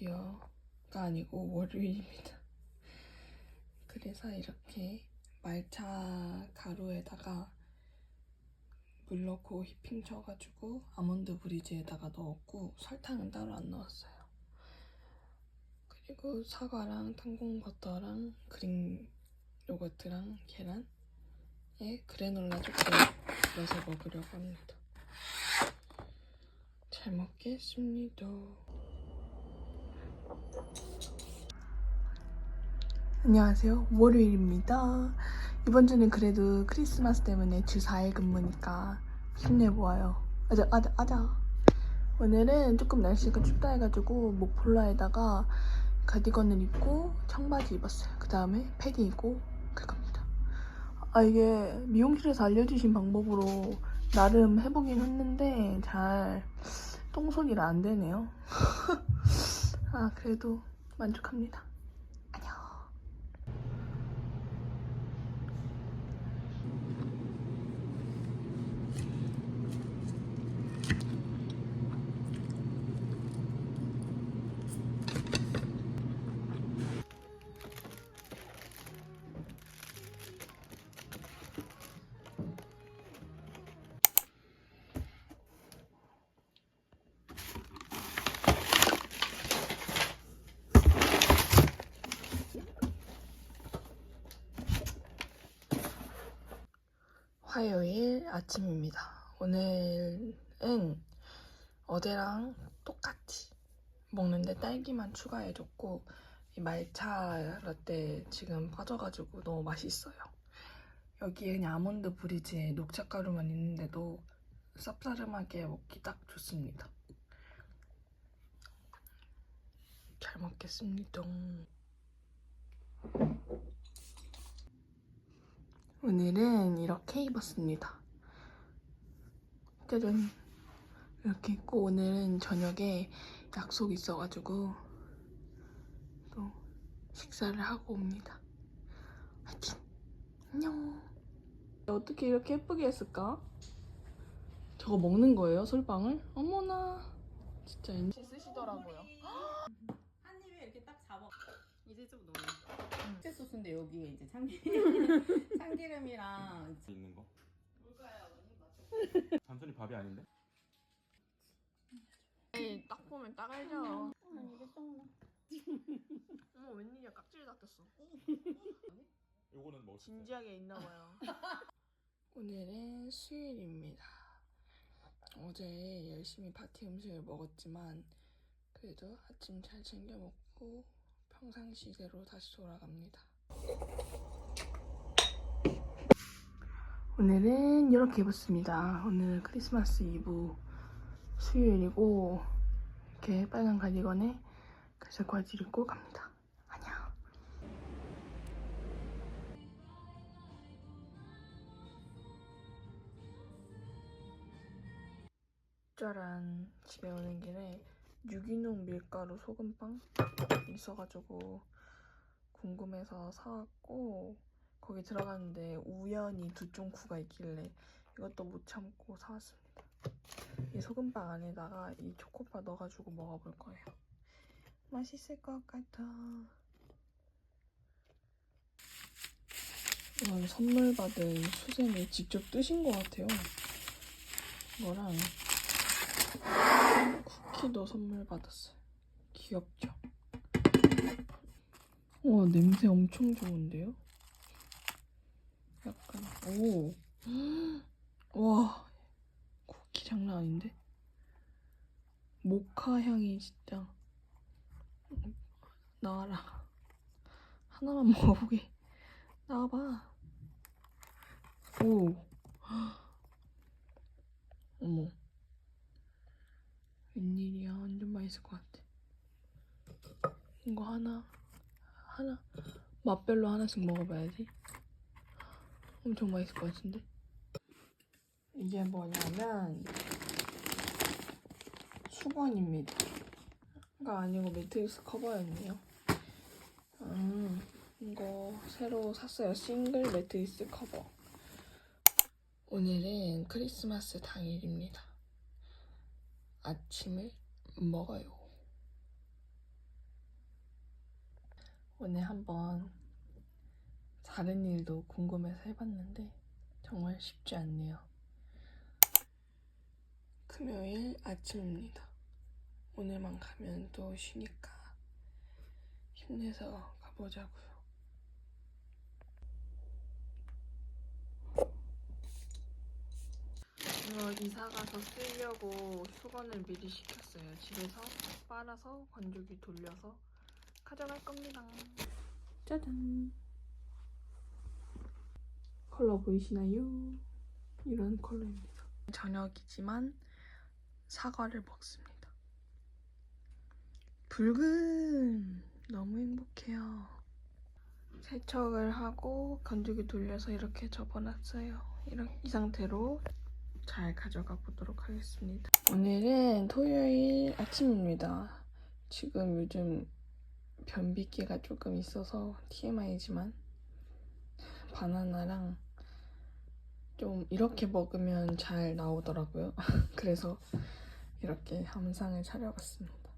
드디어가 아니고 월요일입니다. 그래서 이렇게 말차 가루에다가 물 넣고 휘핑 쳐가지고 아몬드 브리즈에다가 넣었고 설탕은 따로 안 넣었어요. 그리고 사과랑 탄공버터랑 그릭 요거트랑 계란에 그래놀라 조금 넣어서 먹으려고 합니다. 잘 먹겠습니다. 안녕하세요. 월요일입니다. 이번 주는 그래도 크리스마스 때문에 주 4일 근무니까 힘내보아요. 아자, 아자, 아자. 오늘은 조금 날씨가 춥다 해가지고 목폴라에다가 가디건을 입고 청바지 입었어요. 그 다음에 패딩 입고 갈 겁니다. 아, 이게 미용실에서 알려주신 방법으로 나름 해보긴 했는데 잘 똥손이라 안 되네요. 아, 그래도 만족합니다. 화요일 아침입니다. 오늘은 어제랑 똑같이 먹는데 딸기만 추가해줬고 이 말차 라떼 지금 빠져가지고 너무 맛있어요. 여기에 그냥 아몬드 브리즈에 녹차 가루만 있는데도 쌉싸름하게 먹기 딱 좋습니다. 잘 먹겠습니다. 오늘은 이렇게 입었습니다. 짜잔. 이렇게 입고 오늘은 저녁에 약속 있어가지고 또 식사를 하고 옵니다. 화이팅! 안녕! 어떻게 이렇게 예쁘게 했을까? 저거 먹는 거예요, 솔방울? 어머나. 진짜 인지 쓰시더라고요. 한 입에 이렇게 딱 잡아. 이제 좀 넣어. 흑제 소스인데 여기에 이제 참기 참기름이랑 있는 거? 단순히 밥이 아닌데? 에이, 딱 보면 딱 알죠. 어머, 웬일이야, 깍질 닦였어. 요거는 먹을 수 있어요. 진지하게 있나 봐요. 오늘은 수요일입니다. 어제 열심히 파티 음식을 먹었지만 그래도 아침 잘 챙겨 먹고 평상시대로 다시 돌아갑니다. 오늘은 이렇게 입었습니다. 오늘 크리스마스 이브 수요일이고 이렇게 빨간 가디건에 바지를 입고 갑니다. 짜란 집에 오는 길에 유기농 밀가루 소금빵 있어가지고 궁금해서 사왔고 거기 들어갔는데 우연히 두쫑쿠가 있길래 이것도 못 참고 사왔습니다. 이 소금빵 안에다가 이 초코바 넣어가지고 먹어볼 거예요. 맛있을 것 같아. 이건 선물 받은 수zem이 직접 뜨신 것 같아요. 이거랑 쿠키도 선물 받았어요. 귀엽죠? 와, 냄새 엄청 좋은데요? 약간, 오. 와, 쿠키 장난 아닌데? 모카 향이 진짜. 나와라. 하나만 먹어보게. 나와봐. 오. 어머. 웬일이야. 완전 맛있을 것 같아. 이거 하나, 하나, 맛별로 하나씩 먹어봐야지. 엄청 맛있을 것 같은데? 이게 뭐냐면, 수건입니다. 가 아니고 매트리스 커버였네요. 음, 이거 새로 샀어요. 싱글 매트리스 커버. 오늘은 크리스마스 당일입니다. 아침을 먹어요. 오늘 한번 다른 일도 궁금해서 해봤는데 정말 쉽지 않네요. 금요일 아침입니다. 오늘만 가면 또 쉬니까 힘내서 가보자고요. 이거 이사 가서 쓰려고 수건을 미리 시켰어요. 집에서 빨아서 건조기 돌려서 가져갈 겁니다. 짜잔. 컬러 보이시나요? 이런 컬러입니다. 저녁이지만 사과를 먹습니다. 붉은 너무 행복해요. 세척을 하고 건조기 돌려서 이렇게 접어놨어요. 이런 이 상태로 잘 가져가 보도록 하겠습니다. 오늘은 토요일 아침입니다. 지금 요즘 변비기가 조금 있어서 TMI지만 바나나랑 좀 이렇게 먹으면 잘 나오더라고요. 그래서 이렇게 함상을 차려봤습니다.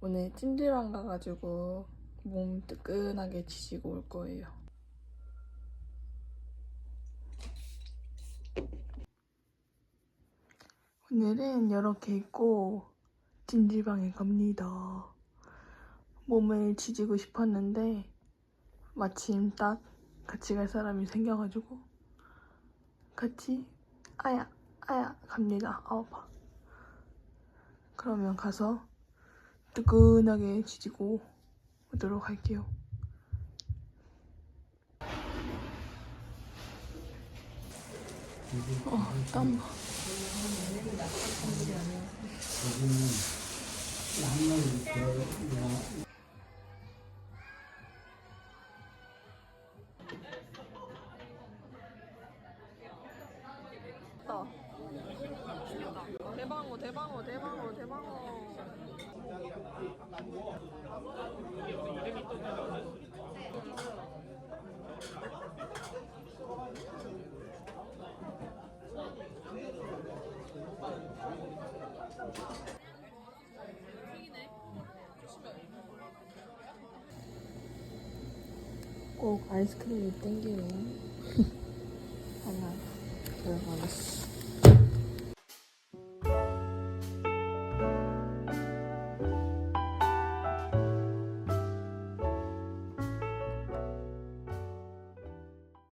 오늘 찜질방 가가지고 몸 뜨끈하게 지지고 올 거예요. 오늘은 이렇게 입고 찜질방에 갑니다. 몸을 지지고 싶었는데 마침 딱 같이 갈 사람이 생겨가지고 같이 아야 아야 갑니다. 아파. 그러면 가서 뜨끈하게 지지고 오도록 할게요. 어, 땀. 대방어, 대방어, 대방어, 대방어. 꼭 아이스크림이 땡기네요. 하나 들어가겠어.